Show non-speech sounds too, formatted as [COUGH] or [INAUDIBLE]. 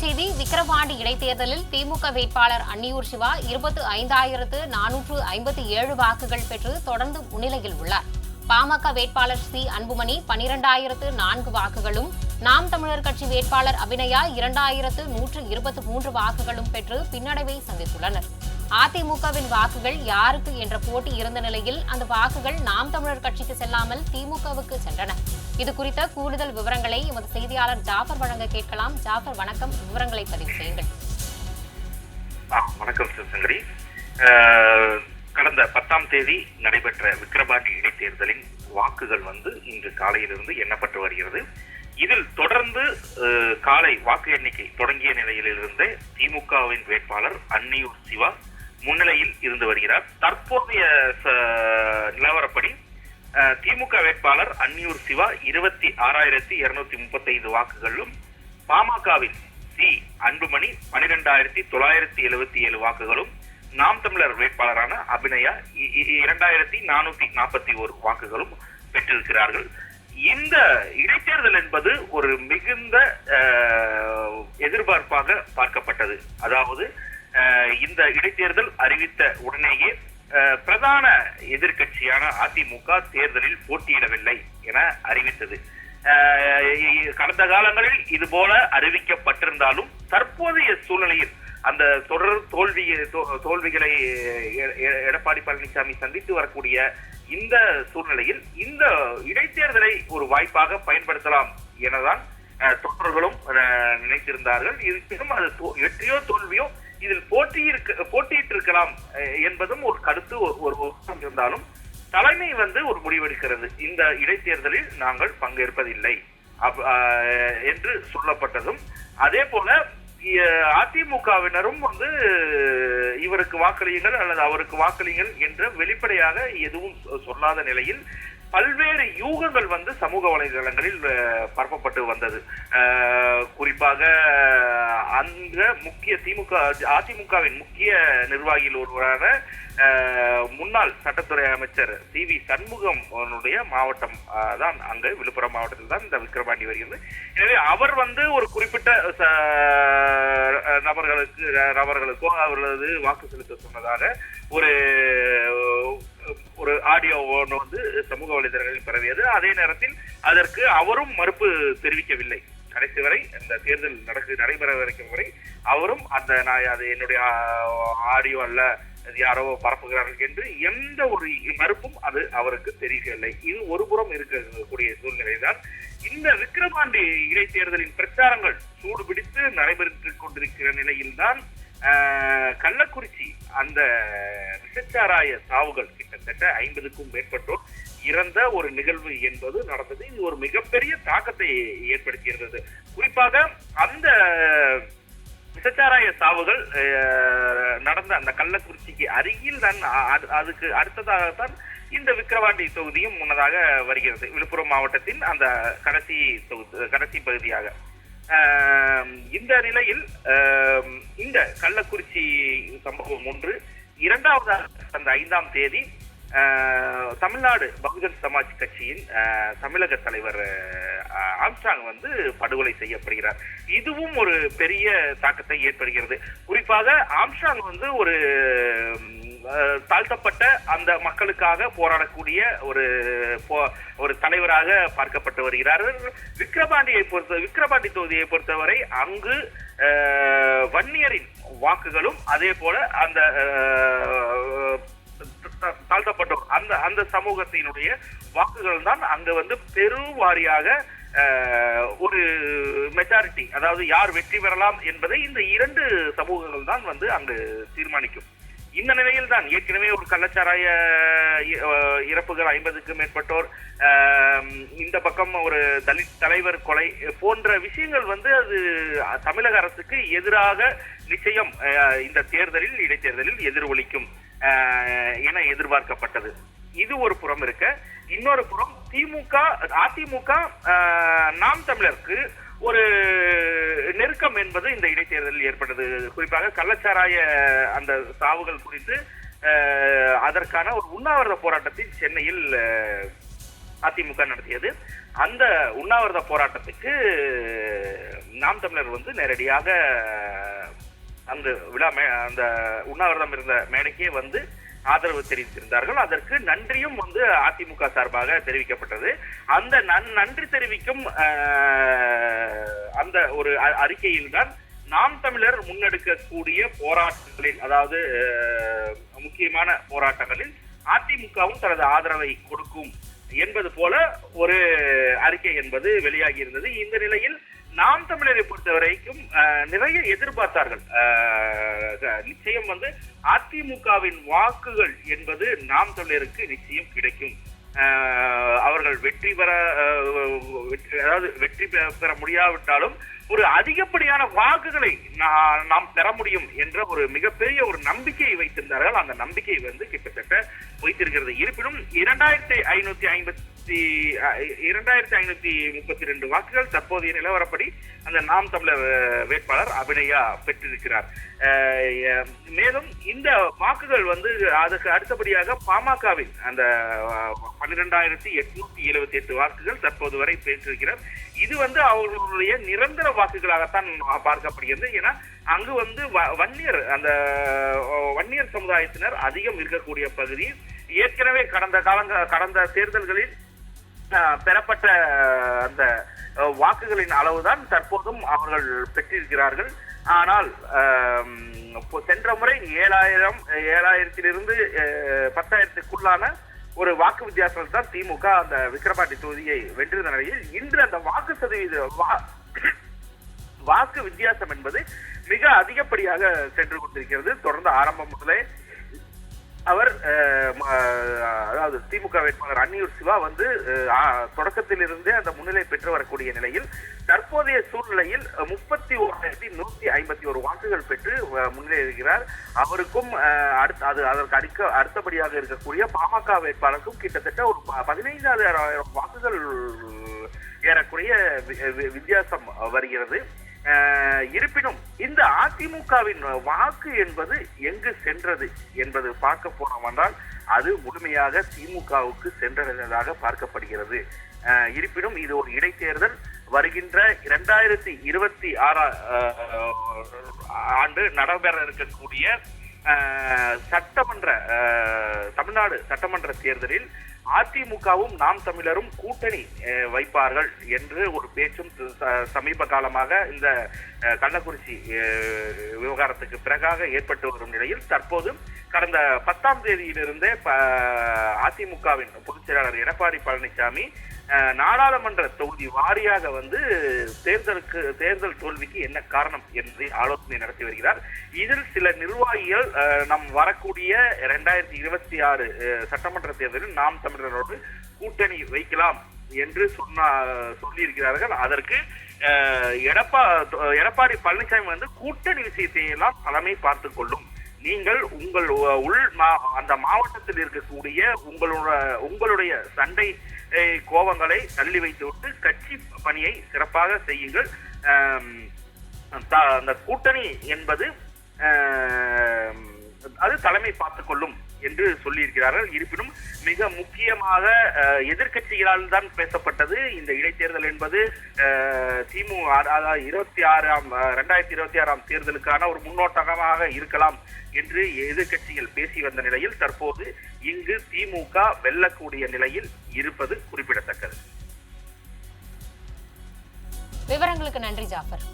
செய்தி விக்கிரவாண்டி இடைத்தேர்தலில் திமுக வேட்பாளர் அன்னியூர் சிவா இருபத்து ஐந்தாயிரத்து நானூற்று ஐம்பத்தி ஏழு வாக்குகள் பெற்று தொடர்ந்து முன்னிலையில் உள்ளார். பாமக வேட்பாளர் சி. அன்புமணி பனிரெண்டாயிரத்து நான்கு வாக்குகளும் நாம் தமிழர் கட்சி வேட்பாளர் அபிநயா இரண்டாயிரத்து நூற்று இருபத்தி மூன்று வாக்குகளும் பெற்று பின்னடைவை சந்தித்துள்ளனர். அதிமுகவின் வாக்குகள் யாருக்கு என்ற போட்டி இருந்த நிலையில் அந்த வாக்குகள் நாம் தமிழர் கட்சிக்கு செல்லாமல் திமுகவுக்கு சென்றன. இது குறித்த கூடுதல் விவரங்களை எமது செய்தியாளர் ஜாஃபர் வழங்க கேட்கலாம். ஜாஃபர் வணக்கம். விவரங்களை பதிவு செய்யுங்கள். வணக்கம் சிவசங்கரி கடந்த பத்தாம் தேதி நடைபெற்ற விக்கிரவாண்டி இடைத்தேர்தலின் வாக்குகள் வந்து இன்று காலையிலிருந்து எண்ணப்பட்டு வருகிறது. இதில் தொடர்ந்து அஹ், காலை வாக்கு எண்ணிக்கை தொடங்கிய நிலையிலிருந்தே திமுகவின் வேட்பாளர் அன்னியூர் சிவா முன்னிலையில் இருந்து வருகிறார். தற்போதைய ச- நிலவரப்படி திமுக வேட்பாளர் அன்னியூர் சிவா இருபத்தி ஆறாயிரத்தி இருநூத்தி முப்பத்தி ஐந்து வாக்குகளும் பாமகவின் சி அன்புமணி பனிரெண்டாயிரத்தி தொள்ளாயிரத்தி எழுபத்தி ஏழு வாக்குகளும் நாம் தமிழர் வேட்பாளரான அபிநயா இ- இ- இரண்டாயிரத்தி நானூத்தி நாற்பத்தி ஒரு வாக்குகளும் பெற்றிருக்கிறார்கள். இந்த இடைத்தேர்தல் என்பது ஒரு மிகுந்த எதிர்பார்ப்பாக பார்க்கப்பட்டது. அதாவது இந்த இடைத்தேர்தல் அறிவித்த உடனேயே பிரதான எதிர்க்கட்சியான அதிமுக தேர்தலில் போட்டியிடவில்லை என அறிவித்தது. கடந்த காலங்களில் இது போல அறிவிக்கப்பட்டிருந்தாலும் தற்போதைய சூழ்நிலையில் அந்த தொடர் தோல்வி தோ- தோல்விகளை எடப்பாடி பழனிசாமி சந்தித்து வரக்கூடிய இந்த சூழ்நிலையில் இந்த இடைத்தேர்தலை ஒரு வாய்ப்பாக பயன்படுத்தலாம் எனதான் தொண்டர்களும் நினைத்திருந்தார்கள். இருப்பினும் அது தோ- வெற்றியோ தோல்வியோ இதில் போட்டியிருக்க போட்டியிட்டு இருக்கலாம் என்பதும் ஒரு கருத்து ஒரு இருந்தாலும் தலைமை வந்து ஒரு முடிவெடுக்கிறது. இந்த இடைத்தேர்தலில் நாங்கள் பங்கேற்பதில்லை. அப்- என்று சொல்லப்பட்டதும் அதே போல அதிமுகவினரும் வந்து இவருக்கு வாக்களியுங்கள் அல்லது அவருக்கு வாக்களியுங்கள் என்று வெளிப்படையாக எதுவும் சொல்லாத நிலையில் பல்வேறு யூகங்கள் வந்து சமூக வலைதளங்களில் பரப்பப்பட்டு வந்தது. குறிப்பாக அந்த முக்கிய திமுக அதிமுகவின் முக்கிய நிர்வாகியில் ஒருவரான முன்னாள் சட்டத்துறை அமைச்சர் சி வி சண்முகம் அவனுடைய மாவட்டம் தான் அங்கு விழுப்புரம் மாவட்டத்தில் தான் இந்த விக்கிரவாண்டி வருகிறது. எனவே அவர் வந்து ஒரு குறிப்பிட்ட ச- நபர்களுக்கு நபர்களுக்கோ அவர்களது வாக்கு செலுத்த சொன்னதாக ஒரு ஆடியோ ஒன்று வந்து சமூக வலைதளங்களில் பரவியது. அதே நேரத்தில் அதற்கு அவரும் மறுப்பு தெரிவிக்கவில்லை. கடைசி வரை இந்த தேர்தல் நடக்கு நடைபெற வரைக்கும் வரை அவரும் அந்த நான் அது என்னுடைய ஆடியோ அல்ல அது யாரோ பரப்புகிறார்கள் என்று எந்த ஒரு மறுப்பும் அது அவருக்கு தெரியவில்லை இது ஒரு புறம் இருக்கக்கூடிய சூழ்நிலை தான் இந்த விக்கிரமாண்டி இடைத்தேர்தலின் பிரச்சாரங்கள் சூடு பிடித்து நடைபெற்றுக் கொண்டிருக்கிற நிலையில்தான் கள்ளக்குறிச்சி அந்த விஷச்சாராய சாவுகள் கிட்டத்தட்ட ஐம்பதுக்கும் மேற்பட்டோர் இறந்த ஒரு நிகழ்வு என்பது நடந்தது. இது ஒரு மிகப்பெரிய தாக்கத்தை ஏற்படுத்தியிருந்தது. குறிப்பாக அந்த விசச்சாராய சாவுகள் நடந்த அந்த கள்ளக்குறிச்சிக்கு அருகில் தான் அதுக்கு அடுத்ததாகத்தான் இந்த விக்கிரவாண்டி தொகுதியும் முன்னதாக வருகிறது. விழுப்புரம் மாவட்டத்தின் அந்த கடைசி தொகுதி கடைசி பகுதியாக. இந்த நிலையில் இந்த கள்ளக்குறிச்சி சம்பவம் ஒன்று இரண்டாவதாக அந்த ஐந்தாம் தேதி தமிழ்நாடு பகுஜன் சமாஜ் கட்சியின் தமிழக தலைவர் ஆம்ஸ்டாங் வந்து படுகொலை செய்யப்படுகிறார். இதுவும் ஒரு பெரிய தாக்கத்தை ஏற்படுகிறது. குறிப்பாக ஆம்ஸ்டாங் வந்து ஒரு தாழ்த்தப்பட்ட அந்த மக்களுக்காக போராடக்கூடிய ஒரு போ- ஒரு தலைவராக பார்க்கப்பட்டு வருகிறார். விக்கிரபாண்டியை பொறுத்த விக்கிரபாண்டி தொகுதியை பொறுத்தவரை அங்கு வன்னியரின் வாக்குகளும் அதே போல அந்த தாழ்த்தப்பட்டோர். அந்த அந்த சமூகத்தினுடைய வாக்குகள் தான் அங்க வந்து பெருவாரியாக ஒரு மெஜாரிட்டி அதாவது யார் வெற்றி பெறலாம் என்பதை இந்த இரண்டு சமூகங்கள் தான் வந்து அங்கு தீர்மானிக்கும். இந்த நிலையில் தான் ஏற்கனவே ஒரு கள்ளச்சாராய இ- இறப்புகள் ஐம்பதுக்கு மேற்பட்டோர் இந்த பக்கம் ஒரு தலித் தலைவர் கொலை போன்ற விஷயங்கள் வந்து அது தமிழக அரசுக்கு எதிராக நிச்சயம் இந்த தேர்தலில் இடைத்தேர்தலில் எதிரொலிக்கும் என எதிர்பார்க்கப்பட்டது. இது ஒரு புறம் இருக்க. இன்னொரு புறம் திமுக அதிமுக நாம் தமிழருக்கு ஒரு நெருக்கம் என்பது இந்த இடைத்தேர்தலில் ஏற்பட்டது. குறிப்பாக கள்ளச்சாராய அந்த சாவுகள் குறித்து அதற்கான ஒரு உண்ணாவிரத போராட்டத்தை சென்னையில் அதிமுக நடத்தியது. அந்த உண்ணாவிரத போராட்டத்துக்கு நாம் தமிழர் வந்து நேரடியாக அந்த விழா மே அந்த உண்ணாவிரதம் இருந்த மேடைக்கே வந்து ஆதரவு தெரிவித்திருந்தார்கள். அதற்கு நன்றியும் வந்து அதிமுக சார்பாக தெரிவிக்கப்பட்டது. அந்த நன் நன்றி தெரிவிக்கும் அந்த ஒரு அ- அறிக்கையில்தான் நாம் தமிழர் முன்னெடுக்கக்கூடிய போராட்டங்களில் அதாவது முக்கியமான போராட்டங்களில் அதிமுகவும் தனது ஆதரவை கொடுக்கும் என்பது போல ஒரு அறிக்கை என்பது வெளியாகி இருந்தது இந்த நிலையில் நாம் தமிழரை பொறுத்த வரைக்கும் நிறைய எதிர்பார்த்தார்கள். நிச்சயம் வந்து அதிமுகவின் வாக்குகள் என்பது நாம் தமிழருக்கு நிச்சயம் கிடைக்கும். அவர்கள் வெற்றி பெற அதாவது வெற்றி பெற முடியாவிட்டாலும் ஒரு அதிகப்படியான வாக்குகளை நாம் பெற முடியும் என்ற ஒரு மிகப்பெரிய ஒரு நம்பிக்கையை வைத்திருந்தார்கள். அந்த நம்பிக்கை வந்து கிட்டத்தட்ட வைத்திருக்கிறது. இருப்பினும் இரண்டாயிரத்தி ஐநூத்தி ஐம்பத்தி ஐநூத்தி இரண்டாயிரத்தி ஐநூத்தி முப்பத்தி ரெண்டு வாக்குகள் தற்போதைய நிலவரப்படி அந்த நாம் தமிழர் வேட்பாளர் அபிநயா பெற்றிருக்கிறார். மேலும் இந்த வாக்குகள் வந்து அதுக்கு அடுத்தபடியாக பாமகவின் அந்த பன்னிரெண்டாயிரத்தி எட்நூத்தி எழுபத்தி எட்டு வாக்குகள் தற்போது வரை பெற்றிருக்கிறார். இது வந்து அவர்களுடைய நிரந்தர வாக்குகளாகத்தான் பார்க்கப்படுகிறது. ஏன்னா அங்கு வந்து வ- வன்னியர் அந்த வன்னியர் சமுதாயத்தினர் அதிகம் இருக்கக்கூடிய பகுதி. ஏற்கனவே கடந்த காலங்க கடந்த தேர்தல்களில் பெறப்பட்ட அந்த வாக்குகளின் அளவுதான் தற்போதும் அவர்கள் பெற்றிருக்கிறார்கள். ஆனால் சென்ற முறை ஏழாயிரம் ஏழாயிரத்திலிருந்து பத்தாயிரத்துக்குள்ளான ஒரு வாக்கு வித்தியாசத்தில் தான் திமுக அந்த விக்கிரபாண்டி தொகுதியை வென்றிருந்த நிலையில் இன்று அந்த வாக்கு சதவீத வா- [COUGHS] வாக்கு வித்தியாசம் என்பது மிக அதிகப்படியாக சென்று கொண்டிருக்கிறது. தொடர்ந்து ஆரம்பம் முதலே அவர் அதாவது திமுக வேட்பாளர் அன்னியூர் சிவா வந்து தொடக்கத்திலிருந்தே அந்த முன்னிலை பெற்று வரக்கூடிய நிலையில் தற்போதைய சூழ்நிலையில் முப்பத்தி ஓராயிரத்தி நூத்தி ஐம்பத்தி ஒரு வாக்குகள் பெற்று அஹ், முன்னிலை இருக்கிறார். அவருக்கும் அடுத்த அது அதற்கு அடுக்க அடுத்தபடியாக இருக்கக்கூடிய பாமக வேட்பாளருக்கும் கிட்டத்தட்ட ஒரு ப- பதினைந்தாயிரம் வாக்குகள் ஏறக்குறைய வி- வித்தியாசம் வருகிறது. இருப்பினும் இந்த அதிமுகவின் வாக்கு என்பது எங்கு சென்றது என்பது பார்க்க போனோம் என்றால் அது முழுமையாக திமுகவுக்கு சென்றடைந்ததாக பார்க்கப்படுகிறது. இருப்பினும் இது ஒரு இடைத்தேர்தல். வருகின்ற இரண்டாயிரத்தி இருபத்தி ஆறாம் ஆண்டு நடைபெற இருக்கக்கூடிய சட்டமன்ற தமிழ்நாடு சட்டமன்ற தேர்தலில் அதிமுகவும் நாம் தமிழரும் கூட்டணி வைப்பார்கள் என்று ஒரு பேச்சும் ச- சமீப காலமாக இந்த கள்ளக்குறிச்சி விவகாரத்துக்கு பிறகாக ஏற்பட்டு வரும் நிலையில் தற்போது கடந்த பத்தாம் தேதியிலிருந்தே ப- அதிமுகவின் பொதுச் செயலாளர் எடப்பாடி பழனிசாமி நாடாளுமன்ற தொகுதி வாரியாக வந்து தேர்தலுக்கு தேர்தல் தோல்விக்கு என்ன காரணம் என்று ஆலோசனை நடத்தி வருகிறார். இதில் சில நிர்வாகிகள் நம் வரக்கூடிய இரண்டாயிரத்தி இருபத்தி ஆறு சட்டமன்ற தேர்தலில் நாம் தமிழரோடு கூட்டணி வைக்கலாம் என்று சொன்ன சொல்லியிருக்கிறார்கள். அதற்கு எடப்பா எடப்பாடி பழனிசாமி வந்து கூட்டணி விஷயத்தையெல்லாம் தலைமை பார்த்துக் கொள்ளும். நீங்கள் உங்கள் உள் மா- அந்த மாவட்டத்தில் இருக்கக்கூடிய உங்களோட உங்களுடைய சண்டை கோபங்களை தள்ளி வைத்துவிட்டு கட்சி பணியை சிறப்பாக செய்யுங்கள். அந்த கூட்டணி என்பது அது தலைமை பார்த்துக் கொள்ளும் என்று சொல்லியிருக்கிறார்கள். இருப்பினும் மிக முக்கியமாக எதிர்கட்சிகளால் தான் பேசப்பட்டது. இந்த இடைத்தேர்தல் என்பது திமு இருபத்தி ஆறாம் ரெண்டாயிரத்தி இருபத்தி ஆறாம் தேர்தலுக்கான ஒரு முன்னோட்டமாக இருக்கலாம் என்று எதிர்கட்சிகள் பேசி வந்த நிலையில் தற்போது இங்கு திமுக வெல்லக்கூடிய நிலையில் இருப்பது குறிப்பிடத்தக்கது. விவரங்களுக்கு நன்றி ஜாஃபர்.